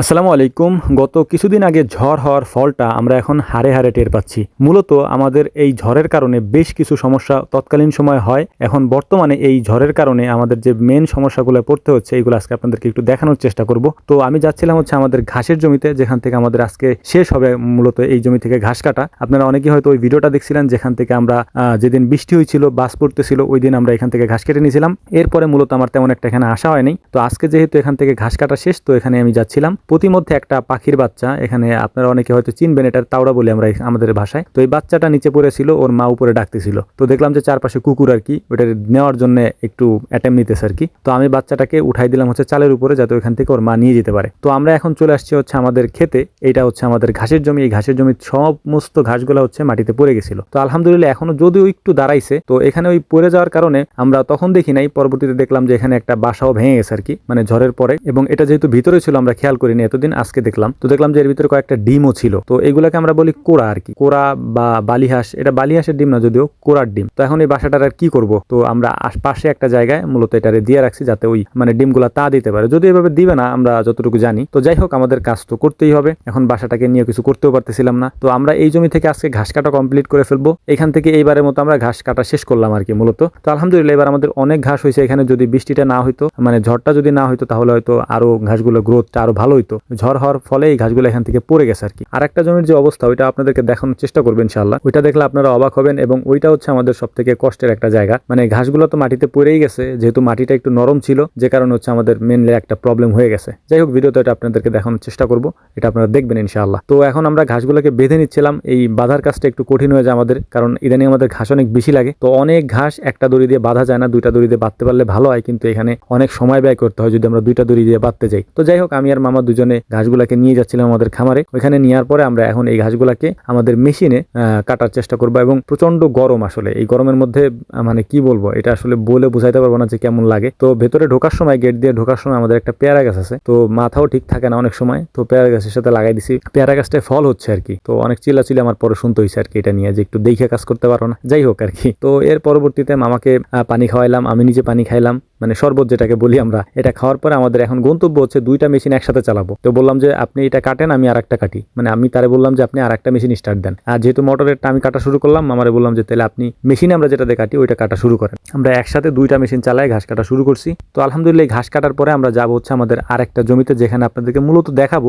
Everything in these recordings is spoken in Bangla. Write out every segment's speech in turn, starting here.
আসসালামু আলাইকুম। গত কিছুদিন আগে ঝড় হওয়ার ফলটা আমরা এখন হারে হারে টের পাচ্ছি। মূলত আমাদের এই ঝড়ের কারণে বেশ কিছু সমস্যা তৎকালীন সময় হয়। এখন বর্তমানে এই ঝড়ের কারণে আমাদের যে মেন সমস্যাগুলো পড়তে হচ্ছে এইগুলো আজকে আপনাদেরকে একটু দেখানোর চেষ্টা করব। তো আমি যাচ্ছিলাম হচ্ছে আমাদের ঘাসের জমিতে, যেখান থেকে আমাদের আজকে শেষ হবে মূলত এই জমি থেকে ঘাস কাটা। আপনারা অনেকেই হয়তো ওই ভিডিওটা দেখছিলেন, যেখান থেকে আমরা যেদিন বৃষ্টি হয়েছিল, বাস পড়তেছিল, ওই দিন আমরা এখান থেকে ঘাস কেটে নিয়েছিলাম। এরপরে মূলত আমার তেমন একটা এখানে আসা হয়নি। তো আজকে যেহেতু এখান থেকে ঘাস কাটা শেষ, তো এখানে আমি যাচ্ছিলাম। প্রতিমধ্যে একটা পাখির বাচ্চা, এখানে আপনারা অনেকে হয়তো চিনবেন, এটার তাওড়া বলি আমরা আমাদের ভাষায়। তো এই বাচ্চাটা নিচে পড়েছিল, ওর মা উপরে ডাকতেছিল। তো দেখলাম যে চারপাশে কুকুর আর কি, ওটা নেওয়ার জন্য একটু অ্যাটেম্প নিতেছে আর কি। তো আমি বাচ্চাটাকে উঠাই দিলাম হচ্ছে চালের উপরে, যাতে ওইখান থেকে ওর মা নিয়ে যেতে পারে। তো আমরা এখন চলে আসছি হচ্ছে আমাদের খেতে এটা হচ্ছে আমাদের ঘাসের জমি। এই ঘাসের জমির সমস্ত ঘাসগুলো হচ্ছে মাটিতে পড়ে গেছিল। তো আলহামদুলিল্লাহ এখনও যদিও একটু দাঁড়াইছে, তো এখানে ওই পড়ে যাওয়ার কারণে আমরা তখন দেখি নাই, পরবর্তীতে দেখলাম যে এখানে একটা বাসাও ভেঙে গেছে আর কি মানে ঝড়ের পরে। এবং এটা যেহেতু ভিতরে ছিল, আমরা খেয়াল করিনি। এতদিন আজকে দেখলাম, তো দেখলাম যে এর ভিতরে কয়েকটা ডিমও ছিল। তো এগুলাকে আমরা বলি কোড়া আর কি। কোড়া বা বালিহাঁস, এটা বালিহাঁসের ডিম না, যদিও কোড়ার ডিম। তো এখন এই বাসাটার আর কি করব? তো আমরা পাশে একটা জায়গায় মূলত এটারে দিয়ে রাখছি যাতে ওই মানে ডিমগুলা তা দিতে পারে। যদি এভাবে দিবে না, আমরা যতটুকু জানি। তো যাই হোক, আমাদের কাজ তো করতেই হবে। এখন বাসাটাকে নিয়ে কিছু করতেও পারতেছিলাম না। তো আমরা এই জমি থেকে আজকে ঘাস কাটা কমপ্লিট করে ফেলব। এখান থেকে এইবারের মতো আমরা ঘাস কাটা শেষ করলাম আর কি মূলত। তো আলহামদুলিল্লাহ, এবার আমাদের অনেক ঘাস হয়েছে। এখানে যদি বৃষ্টিটা না হইতো মানে ঝড়টা যদি না হইতো, তাহলে হয়তো আরও ঘাসগুলো গ্রোথটা আরও ভালো হইতো। ঝড় হওয়ার ফলে এই ঘাসগুলো এখান থেকে পড়ে গেছে আর কি। আর একটা জমির যে অবস্থা, ওইটা আপনাদেরকে দেখানোর চেষ্টা করবেন ইনশাল্লাহ ওইটা দেখলে আপনারা অবাক হবেন এবং ওইটা হচ্ছে আমাদের সব থেকে কষ্টের একটা জায়গা। মানে ঘাসগুলো তো মাটিতে পড়েই গেছে, যেহেতু মাটিটা একটু নরম ছিল, যে কারণে হচ্ছে আমাদের মেনলি একটা প্রবলেম হয়ে গেছে। যাই হোক, ভিডিওতে এটা আপনাদেরকে দেখানোর চেষ্টা করব, এটা আপনারা দেখবেন ইনশাআল্লাহ। তো এখন আমরা ঘাসগুলোকে বেঁধে নিচ্ছিলাম। এই বাঁধার কাজটা একটু কঠিন হয়ে যায় আমাদের, কারণ ইদানিং আমাদের ঘাস অনেক বেশি লাগে। তো অনেক ঘাস একটা দড়ি দিয়ে বাঁধা যায় না, দুইটা দড়ি দিয়ে বাঁধতে পারলে ভালো হয়, কিন্তু এখানে অনেক সময় ব্যয় করতে হয় যদি আমরা দুইটা দড়ি দিয়ে বাঁধতে যাই। তো যাই হোক, আমি আর মামা দুজনে ঘাসগুলাকে নিয়ে যাচ্ছিলাম আমাদের খামারে। ওইখানে নেওয়ার পরে আমরা এখন এই ঘাসগুলাকে আমাদের মেশিনে কাটার চেষ্টা করব এবং প্রচণ্ড গরম আসলে। এই গরমের মধ্যে মানে কি বলব, এটা আসলে বলে বোঝাইতে পারব না যে কেমন লাগে। তো ভেতরে ঢোকার সময় গেট দিয়ে ঢোকার সময় আমাদের একটা পেয়ারা গাছ আছে। তো মাথাও ঠিক থাকে না অনেক সময়। তো পেয়ারা গাছের সাথে লাগাই দিছি। পেয়ারা গাছটায় ফল হচ্ছে আর কি। তো অনেক চিল্লাচিল্লি আমার পরে শুনতে হয়েছে আর কি এটা নিয়ে যে একটু দেখে কাজ করতে পারো না। যাই হোক আর কি। তো এর পরবর্তীতে মামাকে পানি খাওয়াইলাম। আমি নিজে পানি খাইলাম। মানে শরবত যেটাকে বলি আমরা, এটা খাওয়ার পরে আমাদের এখন গন্তব্য হচ্ছে দুইটা মেশিন একসাথে চালাবো। তো বললাম যে আপনি এটা কাটেন, আমি আর একটা কাটি। মানে আমি তারে বললাম যে আপনি আর একটা মেশিন স্টার্ট দেন। আর যেহেতু মোটরেরটা আমি কাটা শুরু করলাম মামারে বললাম যে তাহলে আপনি মেশিনে আমরা যেটাতে কাটি, ওইটা কাটা শুরু করেন। আমরা একসাথে দুইটা মেশিন চালাই, ঘাস কাটা শুরু করছি। তো আলহামদুলিল্লাহ ঘাস কাটার পরে আমরা যাব হচ্ছে আমাদের আরেকটা জমিতে, যেখানে আপনাদেরকে মূলত দেখাবো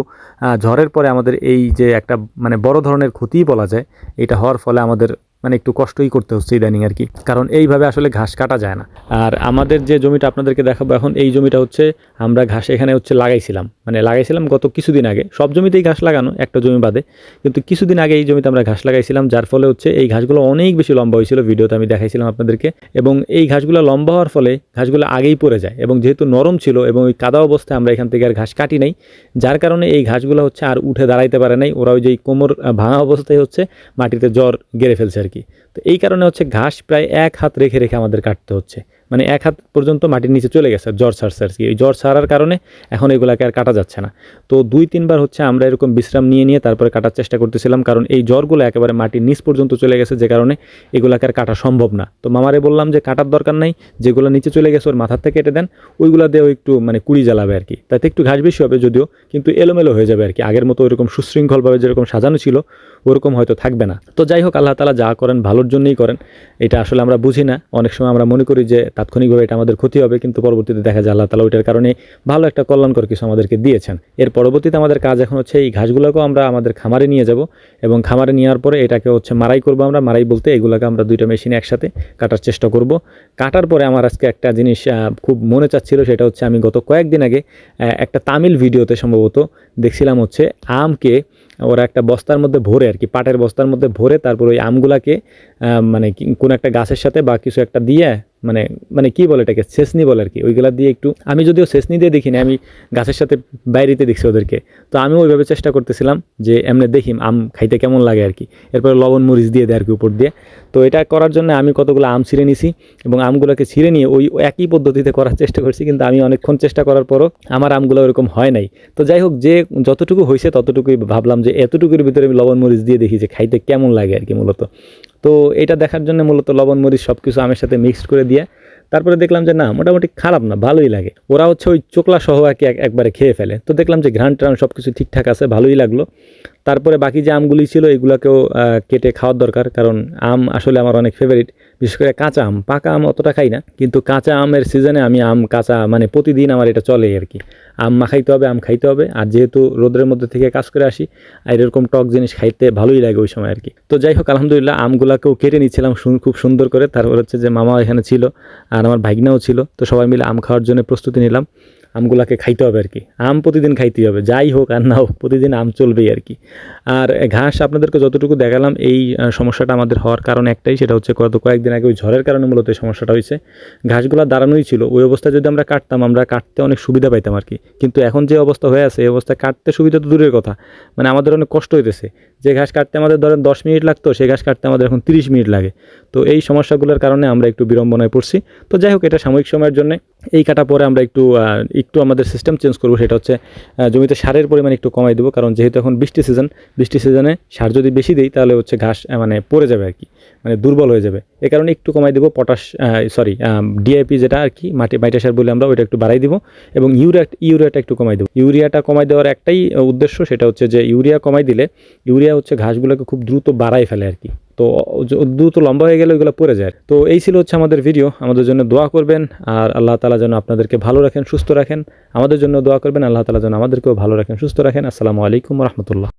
ঝড়ের পরে আমাদের এই যে একটা মানে বড় ধরনের ক্ষতিই বলা যায়, এটা হওয়ার ফলে আমাদের মানে একটু কষ্টই করতে হচ্ছে ইদানিং আর কি। কারণ এইভাবে আসলে ঘাস কাটা যায় না। আর আমাদের যে জমিটা আপনাদেরকে দেখাবো এখন, এই জমিটা হচ্ছে আমরা ঘাস এখানে হচ্ছে লাগাইছিলাম। মানে লাগাইছিলাম গত কিছুদিন আগে। সব জমিতেই ঘাস লাগানো একটা জমি বাদে। কিন্তু কিছুদিন আগে এই জমিতে আমরা ঘাস লাগাইছিলাম, যার ফলে হচ্ছে এই ঘাসগুলো অনেক বেশি লম্বা হয়েছিল, ভিডিওতে আমি দেখাইছিলাম আপনাদেরকে। এবং এই ঘাসগুলো লম্বা হওয়ার ফলে ঘাসগুলো আগেই পড়ে যায়। এবং যেহেতু নরম ছিল এবং ওই কাদা অবস্থায় আমরা এখান থেকে আর ঘাস কাটি নাই, যার কারণে এই ঘাসগুলো হচ্ছে আর উঠে দাঁড়াইতে পারে নাই। ওরা ওই যে কোমর ভাঙা অবস্থায় হচ্ছে মাটিতে জ্বর গেড়ে ফেলছে আর কি তো এই কারণে হচ্ছে ঘাস প্রায় এক হাত রেখে রেখে আমাদের কাটতে হচ্ছে। মানে এক হাত পর্যন্ত মাটির নিচে চলে গেছে, জ্বর ছাড়ছে আর কি। এই জ্বর ছাড়ার কারণে এখন এগুলাকে আর কাটা যাচ্ছে না। তো দুই, তিনবার হচ্ছে আমরা এরকম বিশ্রাম নিয়ে নিয়ে তারপরে কাটার চেষ্টা করতেছিলাম, কারণ এই জ্বরগুলো একেবারে মাটির নিচ পর্যন্ত চলে গেছে, যে কারণে এগুলাকে আর কাটা সম্ভব না। তো মামারে বললাম যে কাটার দরকার নাই, যেগুলো নিচে চলে গেছে ওর মাথার থেকে কেটে দেন, ওইগুলো দিয়েও একটু মানে কুড়ি জ্বালাবে আর কি। তাতে একটু ঘাস বেশি হবে যদিও, কিন্তু এলোমেলো হয়ে যাবে আর কি। আগের মতো ওইরকম সুশৃঙ্খলভাবে যেরকম সাজানো ছিল, ওরকম হয়তো থাকবে না। তো যাই হোক, আল্লাহ তালা যা করেন ভালোর জন্যই করেন। এটা আসলে আমরা বুঝি না। অনেক সময় আমরা মনে করি যে তাৎক্ষণিকভাবে এটা আমাদের ক্ষতি হবে, কিন্তু পরবর্তীতে দেখা যায় আল্লাহ তালা ওইটার কারণে ভালো একটা কল্যাণকর কিছু আমাদেরকে দিয়েছেন। এর পরবর্তীতে আমাদের কাজ এখন হচ্ছে এই ঘাসগুলোকেও আমরা আমাদের খামারে নিয়ে যাব এবং খামারে নেওয়ার পরে এটাকে হচ্ছে মারাই করব আমরা। মারাই বলতে এগুলোকে আমরা দুইটা মেশিনে একসাথে কাটার চেষ্টা করব। কাটার পরে আমার আজকে একটা জিনিস খুব মনে চাচ্ছিল সেটা হচ্ছে আমি গত কয়েকদিন আগে একটা তামিল ভিডিওতে সম্ভবত দেখছিলাম হচ্ছে আমকে ওরা একটা বস্তার মধ্যে ভরে আর কি, পাটের বস্তার মধ্যে ভরে তারপর ওই আমগুলাকে মানে কোনো একটা গাছের সাথে বা কিছু একটা দিয়ে মানে মানে কি বলে এটাকে? সেসনি বলে আর কি ওইগুলা দিয়ে একটু, আমি যদিও সেসনি দিয়ে দেখিনি, আমি গাছের সাথে বাইরেতে দেখছি ওদেরকে। তো আমি ওইভাবে চেষ্টা করতেছিলাম যে এমনি দেখি, আম খাইতে কেমন লাগে আর কি এরপরে লবণ মরিচ দিয়ে দেয় আর কি উপর দিয়ে। তো এটা করার জন্য আমি কতগুলো আম ছিঁড়ে নিছি এবং আমগুলোকে ছিঁড়ে নিয়ে ওই একই পদ্ধতিতে করার চেষ্টা করছি, কিন্তু আমি অনেকক্ষণ চেষ্টা করার পরও আমার আমগুলো ওরকম হয় নাই। তো যাই হোক, যে যতটুকু হয়েছে ততটুকুই ভাবলাম যে এতটুকুর ভিতরে আমি লবণ মরিচ দিয়ে দেখি যে খাইতে কেমন লাগে আর কি মূলত। তো এটা দেখার জন্য মূলত লবণ, মরিচ সব কিছু আমের সাথে মিক্সড করে দিয়ে তারপরে দেখলাম যে না, মোটামুটি খারাপ না, ভালোই লাগে। ওরা হচ্ছে ওই চোকলা সহ একবারে খেয়ে ফেলে। তো দেখলাম যে ঘ্রাণ ট্রান সব কিছু ঠিকঠাক আছে, ভালোই লাগল। তারপরে বাকি যে আমগুলি ছিল, এগুলোকেও কেটে খাওয়ার দরকার। কারণ আম আসলে আমার অনেক ফেভারিট বিশেষ করে কাঁচা আম। পাকা আম অতটা খাই না, কিন্তু কাঁচা আমের সিজনে আমি আম কাঁচা মানে প্রতিদিন আমার এটা চলে আর কি। আম মাখাইতে হবে, আম খাইতে হবে। আর যেহেতু রোদের মধ্যে থেকে কাজ করে আসি, আর এরকম টক জিনিস খাইতে ভালোই লাগে ওই সময় আর কি। তো যাই হোক, আলহামদুলিল্লাহ আমগুলাকেও কেটে নিচ্ছিলাম খুব সুন্দর করে। তারপর হচ্ছে যে মামা এখানে ছিল, আর আমার ভাগনাও ছিল। তো সবাই মিলে আম খাওয়ার জন্য প্রস্তুতি নিলাম। আমগুলাকে খাইতে হবে আর কি আম প্রতিদিন খাইতেই হবে, যাই হোক আর না হোক, প্রতিদিন আম চলবেই আর কি আর ঘাস আপনাদেরকে যতটুকু দেখালাম, এই সমস্যাটা আমাদের হওয়ার কারণ একটাই, সেটা হচ্ছে গত কয়েকদিন আগে ওই ঝড়ের কারণে মূলত এই সমস্যাটা হয়েছে। ঘাসগুলো দাঁড়ানোই ছিল, ওই অবস্থায় যদি আমরা কাটতাম, আমরা কাটতে অনেক সুবিধা পাইতাম আর কি কিন্তু এখন যে অবস্থা হয়ে আছে, এই অবস্থায় কাটতে সুবিধা তো দূরের কথা। মানে আমাদের অনেক কষ্ট হইতেছে। যে ঘাস কাটতে আমাদের ধরেন দশ মিনিট লাগতো, সেই ঘাস কাটতে আমাদের এখন তিরিশ মিনিট লাগে। তো এই সমস্যাগুলোর কারণে আমরা একটু বিড়ম্বনায় পড়ছি। তো যাই হোক, এটা সাময়িক সময়ের জন্য। এই কাটা পরে আমরা একটু একটু আমাদের সিস্টেম চেঞ্জ করব, সেটা হচ্ছে জমিতে সারের পরিমাণ একটু কমাই দেবো, কারণ যেহেতু এখন বৃষ্টি সিজন বৃষ্টি সিজনে সার যদি বেশি দিই, তাহলে হচ্ছে ঘাস মানে পড়ে যাবে আর কি মানে দুর্বল হয়ে যাবে। এ কারণে একটু কমাই দেবো, পটাশ সরি ডিআইপি যেটা আর কি, মাটি, মাইটা সার বলে আমরা ওইটা একটু বাড়াই দিব, এবং ইউরিয়া, ইউরিয়াটা একটু কমাই দেবো। ইউরিয়াটা কমাই দেওয়ার একটাই উদ্দেশ্য, সেটা হচ্ছে যে ইউরিয়া কমাই দিলে, ইউরিয়া হচ্ছে ঘাসগুলোকে খুব দ্রুত বাড়াই ফেলে আর কি। তো দ্রুত লম্বা হয়ে গেলে ওইগুলো পড়ে যায়। তো এই ছিল হচ্ছে আমাদের ভিডিও আমাদের জন্য দোয়া করবেন আর আল্লাহ তালা যেন আপনাদেরকে ভালো রাখেন, সুস্থ রাখেন। আমাদের জন্য দোয়া করবেন, আল্লাহ তালা যেন আমাদেরকেও ভালো রাখেন, সুস্থ রাখেন। আসসালামু আলাইকুম রহমতুল্লাহ।